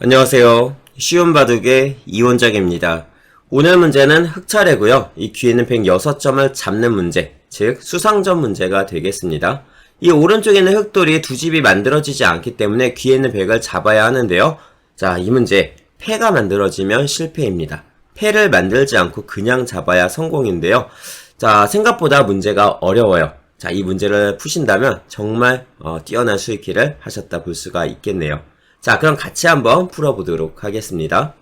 안녕하세요. 쉬운 바둑의 이원작입니다. 오늘 문제는 흑차례고요. 이 귀에는 106점을 잡는 문제, 즉 수상점 문제가 되겠습니다. 이 오른쪽에 있는 흑돌이 두 집이 만들어지지 않기 때문에 귀에 있는 100을 잡아야 하는데요. 자, 이 문제 패가 만들어지면 실패입니다. 패를 만들지 않고 그냥 잡아야 성공인데요. 자, 생각보다 문제가 어려워요. 자, 이 문제를 푸신다면 정말 어, 뛰어난 수익기를 하셨다 볼 수가 있겠네요. 자, 그럼 같이 한번 풀어보도록 하겠습니다.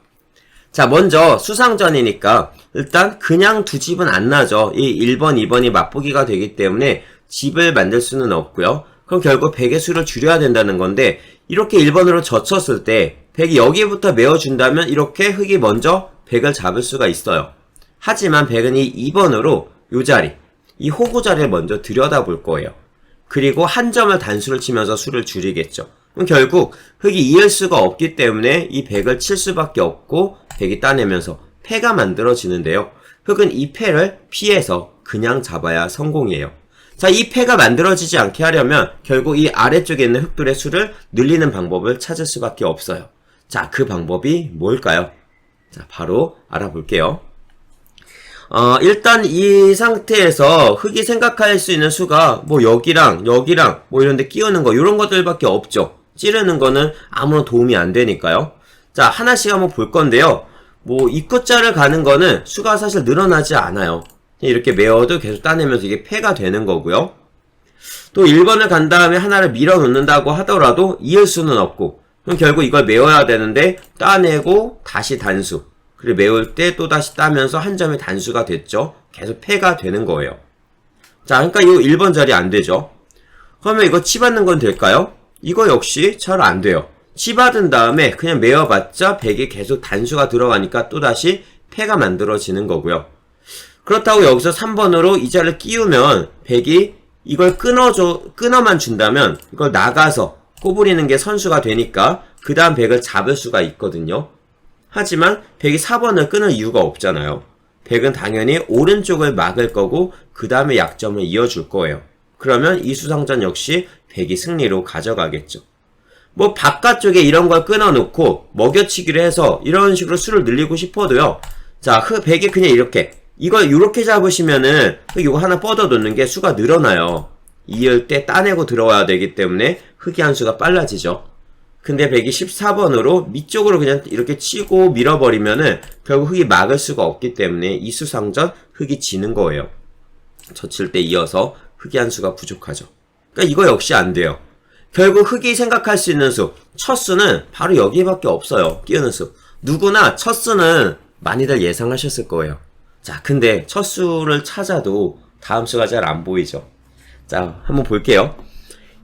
자, 먼저 수상전이니까 일단 그냥 두 집은 안 나죠. 이 1번, 2번이 맛보기가 되기 때문에 집을 만들 수는 없고요. 그럼 결국 100의 수를 줄여야 된다는 건데 이렇게 1번으로 젖혔을 때 100이 여기부터 메워준다면 이렇게 흙이 먼저 100을 잡을 수가 있어요. 하지만 100은 이 2번으로 요 자리, 이 호구 자리를 먼저 들여다볼 거예요. 그리고 한 점을 단수를 치면서 수를 줄이겠죠. 그럼 결국 흙이 이을 수가 없기 때문에 이 100을 칠 수밖에 없고 100이 따내면서 패가 만들어지는데요. 흙은 이 패를 피해서 그냥 잡아야 성공이에요. 자, 이 패가 만들어지지 않게 하려면 결국 이 아래쪽에 있는 흙들의 수를 늘리는 방법을 찾을 수밖에 없어요. 자, 그 방법이 뭘까요? 자, 바로 알아볼게요. 어, 일단 이 상태에서 흙이 생각할 수 있는 수가 뭐 여기랑 여기랑 뭐 이런 데 끼우는 거 이런 것들밖에 없죠. 찌르는 거는 아무런 도움이 안 되니까요. 자, 하나씩 한번 볼 건데요. 뭐 입구자를 가는 거는 수가 사실 늘어나지 않아요. 이렇게 메워도 계속 따내면서 이게 패가 되는 거고요. 또 1번을 간 다음에 하나를 밀어 놓는다고 하더라도 이을 수는 없고 그럼 결국 이걸 메워야 되는데 따내고 다시 단수 그리고 메울 때 또 다시 따면서 한 점이 단수가 됐죠. 계속 패가 되는 거예요. 자, 그러니까 이거 1번 자리 안 되죠. 그러면 이거 치받는 건 될까요? 이거 역시 잘 안 돼요. 치받은 다음에 그냥 메워봤자 100이 계속 단수가 들어가니까 또다시 패가 만들어지는 거고요. 그렇다고 여기서 3번으로 이 자리를 끼우면 100이 이걸 끊어줘, 끊어만 준다면 이걸 나가서 꼬부리는 게 선수가 되니까 그 다음 100을 잡을 수가 있거든요. 하지만 100이 4번을 끊을 이유가 없잖아요. 100은 당연히 오른쪽을 막을 거고 그 다음에 약점을 이어줄 거예요. 그러면 이 수상전 역시 100이 승리로 가져가겠죠. 뭐 바깥쪽에 이런 걸 끊어놓고 먹여치기를 해서 이런 식으로 수를 늘리고 싶어도요. 자, 그 100이 그냥 이렇게 이걸 이렇게 잡으시면은 이거 하나 뻗어 놓는 게 수가 늘어나요. 이을 때 따내고 들어와야 되기 때문에 흑이 한 수가 빨라지죠. 근데 100이 14번으로 밑쪽으로 그냥 이렇게 치고 밀어버리면은 결국 흙이 막을 수가 없기 때문에 이 수상전 흙이 지는 거예요. 젖힐 때 이어서 흙이 한 수가 부족하죠. 그러니까 이거 역시 안 돼요. 결국 흙이 생각할 수 있는 수, 첫 수는 바로 여기밖에 없어요. 끼우는 수. 누구나 첫 수는 많이들 예상하셨을 거예요. 자, 근데 첫 수를 찾아도 다음 수가 잘 안 보이죠. 자, 한번 볼게요.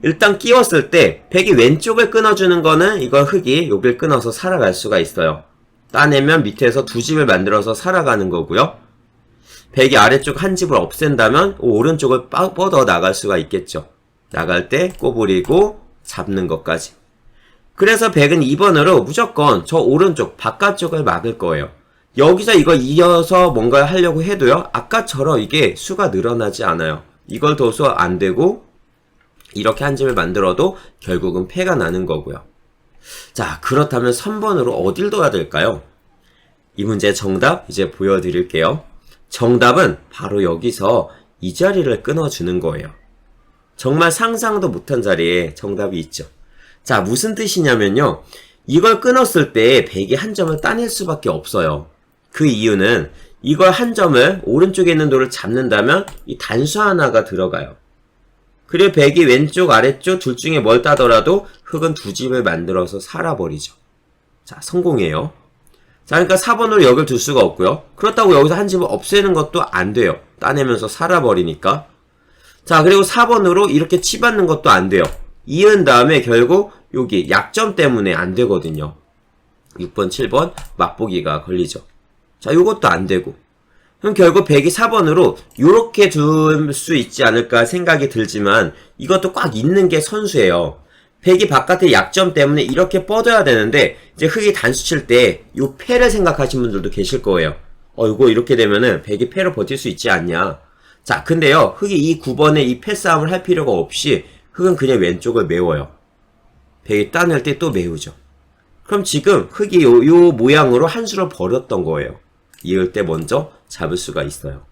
일단 끼웠을 때 백이 왼쪽을 끊어주는 거는 이건 흙이 여길 끊어서 살아갈 수가 있어요. 따내면 밑에서 두 집을 만들어서 살아가는 거고요. 백이 아래쪽 한 집을 없앤다면 오른쪽을 빠- 뻗어 나갈 수가 있겠죠. 나갈 때 꼬부리고 잡는 것까지. 그래서 백은 2번으로 무조건 저 오른쪽 바깥쪽을 막을 거예요. 여기서 이걸 이어서 뭔가를 하려고 해도요. 아까처럼 이게 수가 늘어나지 않아요. 이걸 둬서 안 되고 이렇게 한 집을 만들어도 결국은 패가 나는 거고요. 자, 그렇다면 3번으로 어딜 둬야 될까요? 이 문제 정답 이제 보여드릴게요. 정답은 바로 여기서 이 자리를 끊어주는 거예요. 정말 상상도 못한 자리에 정답이 있죠. 자, 무슨 뜻이냐면요. 이걸 끊었을 때 백이 한 점을 따낼 수밖에 없어요. 그 이유는 이걸 한 점을 오른쪽에 있는 돌을 잡는다면 이 단수 하나가 들어가요. 그리고 백이 왼쪽 아래쪽 둘 중에 뭘 따더라도 흙은 두 집을 만들어서 살아버리죠. 자, 성공이에요. 자, 그러니까 4번으로 여길 둘 수가 없고요. 그렇다고 여기서 한 집을 없애는 것도 안 돼요. 따내면서 살아버리니까. 자, 그리고 4번으로 이렇게 치받는 것도 안 돼요. 이은 다음에 결국 여기 약점 때문에 안 되거든요. 6번, 7번 맛보기가 걸리죠. 자, 요것도 안 되고. 그럼 결국 100이 4번으로 요렇게 둘 수 있지 않을까 생각이 들지만 이것도 꽉 있는 게 선수예요. 100이 바깥의 약점 때문에 이렇게 뻗어야 되는데 이제 흙이 단수 칠때요 패를 생각하신 분들도 계실 거예요. 어, 이거 이렇게 되면은 100이 패로 버틸 수 있지 않냐. 자, 근데요. 흙이 이 9번에 이 패 싸움을 할 필요가 없이 흙은 그냥 왼쪽을 메워요. 100이 따낼 때 또 메우죠. 그럼 지금 흙이 요, 요 모양으로 한 수를 버렸던 거예요. 이을 때 먼저 잡을 수가 있어요.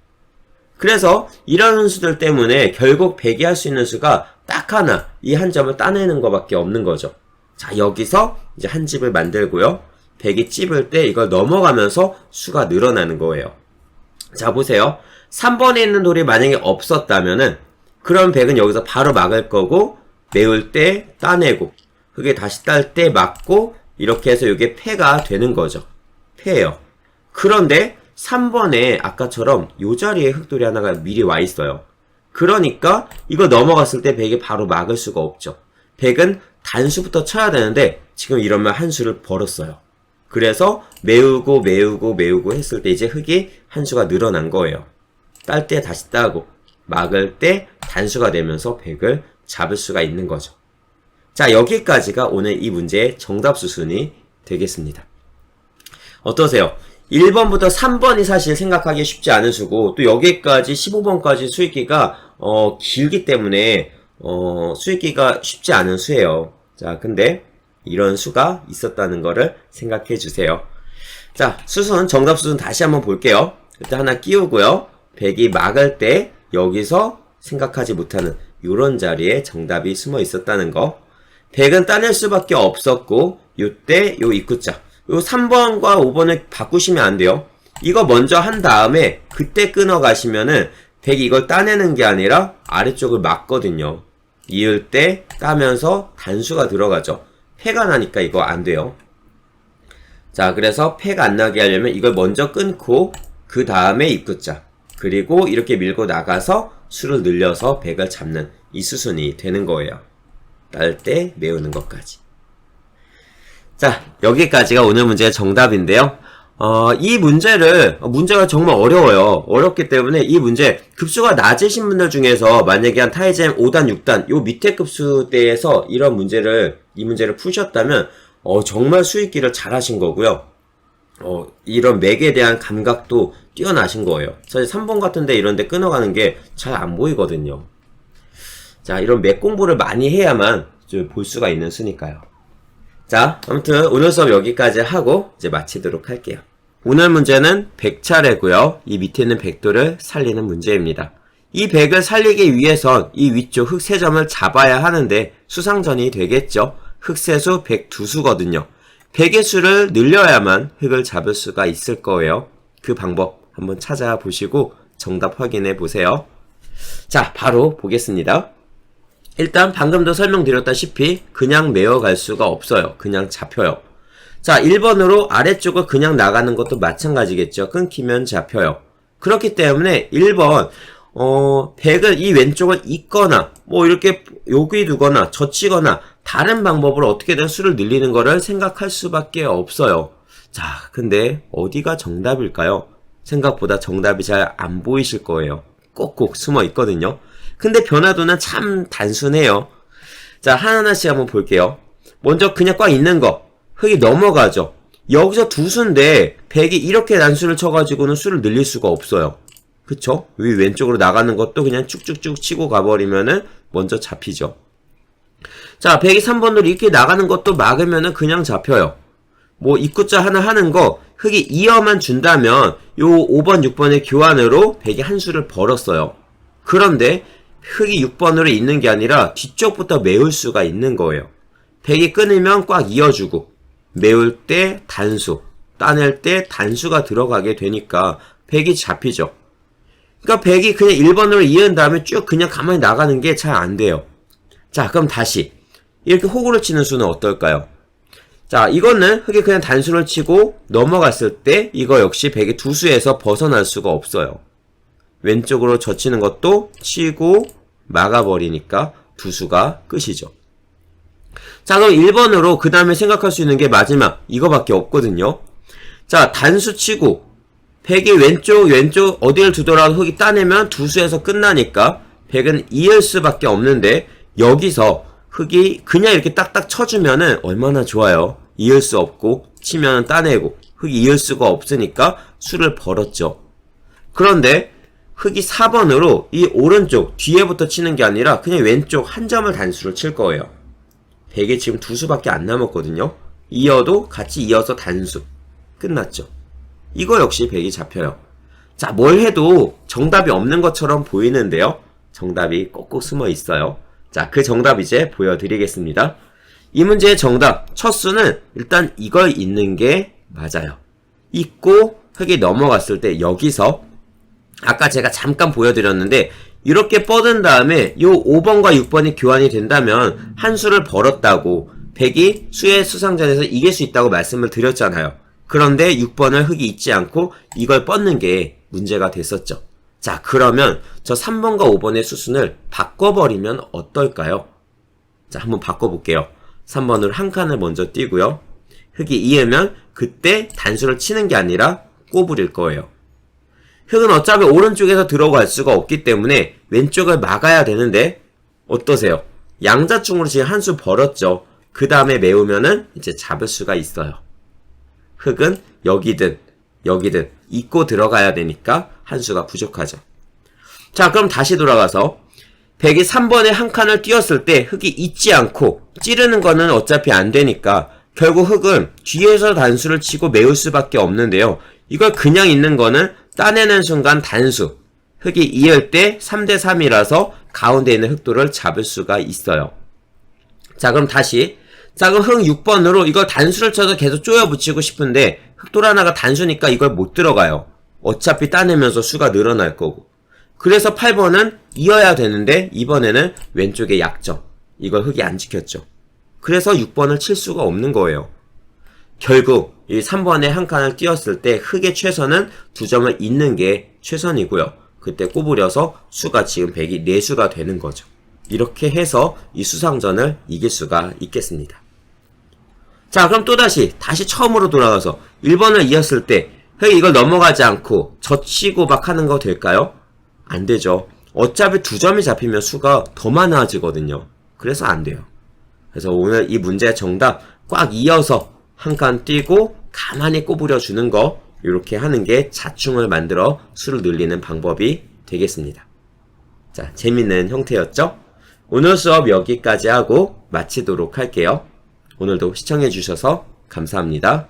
그래서 이런 수들 때문에 결국 배기 할수 있는 수가 딱 하나, 이 한 점을 따내는 것밖에 없는 거죠. 자, 여기서 이제 한 집을 만들고요. 백이 찝을 때 이걸 넘어가면서 수가 늘어나는 거예요. 자, 보세요. 3번에 있는 돌이 만약에 없었다면은, 그럼 백은 여기서 바로 막을 거고, 메울 때 따내고, 그게 다시 딸 때 막고, 이렇게 해서 이게 패가 되는 거죠. 패예요. 그런데 3번에 아까처럼 요 자리에 흑돌이 하나가 미리 와 있어요. 그러니까 이거 넘어갔을 때 백이 바로 막을 수가 없죠. 백은 단수부터 쳐야 되는데 지금 이러면 한 수를 벌었어요. 그래서 메우고 메우고 메우고 했을 때 이제 흙이 한 수가 늘어난 거예요. 딸 때 다시 따고 막을 때 단수가 되면서 백을 잡을 수가 있는 거죠. 자 여기까지가 오늘 이 문제의 정답 수순이 되겠습니다. 어떠세요? 1번부터 3번이 사실 생각하기 쉽지 않은 수고 또 여기까지 15번까지 수익기가 어, 길기 때문에 어, 수익기가 쉽지 않은 수예요. 자, 근데 이런 수가 있었다는 거를 생각해 주세요. 자, 수순 정답 수순 다시 한번 볼게요. 일단 하나 끼우고요. 100이 막을 때 여기서 생각하지 못하는 이런 자리에 정답이 숨어 있었다는 거. 100은 따낼 수밖에 없었고 요때 요 입구자 요 3번과 5번을 바꾸시면 안 돼요. 이거 먼저 한 다음에 그때 끊어 가시면은 100이 이걸 따내는 게 아니라 아래쪽을 막거든요. 이을 때 따면서 단수가 들어가죠. 패가 나니까 이거 안 돼요. 자, 그래서 패가 안 나게 하려면 이걸 먼저 끊고 그 다음에 입구자 그리고 이렇게 밀고 나가서 수를 늘려서 100을 잡는 이 수순이 되는 거예요. 딸 때 메우는 것까지. 자, 여기까지가 오늘 문제의 정답인데요. 어, 이 문제를, 문제가 정말 어려워요. 어렵기 때문에 이 문제, 급수가 낮으신 분들 중에서 만약에 한 타이젠 5단, 6단, 요 밑에 급수대에서 이런 문제를, 이 문제를 푸셨다면, 어, 정말 수익기를 잘 하신 거고요. 어, 이런 맥에 대한 감각도 뛰어나신 거예요. 사실 3번 같은데 이런데 끊어가는 게 잘 안 보이거든요. 자, 이런 맥 공부를 많이 해야만 좀볼 수가 있는 수니까요. 자, 아무튼 오늘 수업 여기까지 하고 이제 마치도록 할게요. 오늘 문제는 100차례고요. 이 밑에 있는 100도를 살리는 문제입니다. 이 100을 살리기 위해선 이 위쪽 흑 3점을 잡아야 하는데 수상전이 되겠죠. 흑세수 102수거든요. 100의 수를 늘려야만 흑을 잡을 수가 있을 거예요. 그 방법 한번 찾아보시고 정답 확인해 보세요. 자, 바로 보겠습니다. 일단 방금도 설명드렸다시피 그냥 메어갈 수가 없어요. 그냥 잡혀요. 자, 1번으로 아래쪽을 그냥 나가는 것도 마찬가지겠죠. 끊기면 잡혀요. 그렇기 때문에 1번 어, 100을 이 왼쪽을 잇거나 뭐 이렇게 여기 두거나 젖히거나 다른 방법으로 어떻게든 수를 늘리는 거를 생각할 수밖에 없어요. 자, 근데 어디가 정답일까요? 생각보다 정답이 잘 안 보이실 거예요. 꼭꼭 숨어 있거든요. 근데 변화도는 참 단순해요. 자, 하나하나씩 한번 볼게요. 먼저 그냥 꽉 있는 거. 흙이 넘어가죠. 여기서 두 수인데 100이 이렇게 난수를 쳐가지고는 수를 늘릴 수가 없어요. 그쵸? 여기 왼쪽으로 나가는 것도 그냥 쭉쭉쭉 치고 가버리면은 먼저 잡히죠. 자, 100이 3번으로 이렇게 나가는 것도 막으면은 그냥 잡혀요. 뭐 입구자 하나 하는 거 흙이 이어만 준다면 요 5번, 6번의 교환으로 100이 한 수를 벌었어요. 그런데 흙이 6번으로 있는 게 아니라 뒤쪽부터 메울 수가 있는 거예요. 100이 끊으면 꽉 이어주고 메울 때 단수, 따낼 때 단수가 들어가게 되니까 100이 잡히죠. 그러니까 100이 그냥 1번으로 이은 다음에 쭉 그냥 가만히 나가는 게 잘 안 돼요. 자, 그럼 다시 이렇게 호구를 치는 수는 어떨까요? 자, 이거는 흙이 그냥 단수를 치고 넘어갔을 때 이거 역시 100이 두 수에서 벗어날 수가 없어요. 왼쪽으로 젖히는 것도 치고 막아버리니까 두 수가 끝이죠. 자, 그럼 1번으로 그 다음에 생각할 수 있는 게 마지막 이거밖에 없거든요. 자, 단수 치고 100이 왼쪽 왼쪽 어디를 두더라도 흙이 따내면 두 수에서 끝나니까 100은 이을 수밖에 없는데 여기서 흙이 그냥 이렇게 딱딱 쳐주면은 얼마나 좋아요. 이을 수 없고 치면 따내고 흙이 이을 수가 없으니까 수를 벌었죠. 그런데 흙이 4번으로 이 오른쪽 뒤에부터 치는 게 아니라 그냥 왼쪽 한 점을 단수로 칠 거예요. 100에 지금 두 수밖에 안 남았거든요. 이어도 같이 이어서 단수. 끝났죠. 이거 역시 100이 잡혀요. 자, 뭘 해도 정답이 없는 것처럼 보이는데요. 정답이 꼭꼭 숨어 있어요. 자, 그 정답 이제 보여드리겠습니다. 이 문제의 정답, 첫 수는 일단 이걸 있는 게 맞아요. 있고 흙이 넘어갔을 때 여기서 아까 제가 잠깐 보여드렸는데 이렇게 뻗은 다음에 요 5번과 6번이 교환이 된다면 한 수를 벌었다고 100이 수의 수상전에서 이길 수 있다고 말씀을 드렸잖아요. 그런데 6번을 흙이 잊지 않고 이걸 뻗는 게 문제가 됐었죠. 자, 그러면 저 3번과 5번의 수순을 바꿔버리면 어떨까요? 자, 한번 바꿔볼게요. 3번으로 한 칸을 먼저 띄고요. 흙이 이으면 그때 단수를 치는 게 아니라 꼬부릴 거예요. 흙은 어차피 오른쪽에서 들어갈 수가 없기 때문에 왼쪽을 막아야 되는데 어떠세요? 양자충으로 지금 한 수 벌었죠. 그 다음에 메우면은 이제 잡을 수가 있어요. 흙은 여기든 여기든 잊고 들어가야 되니까 한 수가 부족하죠. 자, 그럼 다시 돌아가서 100이 3번에 한 칸을 띄었을 때 흙이 잊지 않고 찌르는 거는 어차피 안 되니까 결국 흙은 뒤에서 단수를 치고 메울 수밖에 없는데요. 이걸 그냥 있는 거는 따내는 순간 단수. 흙이 이을 때 3대 3이라서 가운데 있는 흑도를 잡을 수가 있어요. 자, 그럼 다시. 자, 그럼 흙 6번으로 이걸 단수를 쳐서 계속 쪼여 붙이고 싶은데 흑돌 하나가 단수니까 이걸 못 들어가요. 어차피 따내면서 수가 늘어날 거고. 그래서 8번은 이어야 되는데 이번에는 왼쪽에 약점. 이걸 흙이 안 지켰죠. 그래서 6번을 칠 수가 없는 거예요. 결국 이 3번에 한 칸을 띄었을 때 흙의 최선은 두 점을 잇는 게 최선이고요. 그때 꼬부려서 수가 지금 100이 4수가 되는 거죠. 이렇게 해서 이 수상전을 이길 수가 있겠습니다. 자, 그럼 또다시, 다시 처음으로 돌아가서 1번을 이었을 때, 흙이 이걸 넘어가지 않고 젖히고 막 하는 거 될까요? 안 되죠. 어차피 두 점이 잡히면 수가 더 많아지거든요. 그래서 안 돼요. 그래서 오늘 이 문제의 정답 꽉 이어서 한 칸 띄고 가만히 꼬부려 주는 거 이렇게 하는 게 자충을 만들어 수를 늘리는 방법이 되겠습니다. 자, 재밌는 형태였죠? 오늘 수업 여기까지 하고 마치도록 할게요. 오늘도 시청해 주셔서 감사합니다.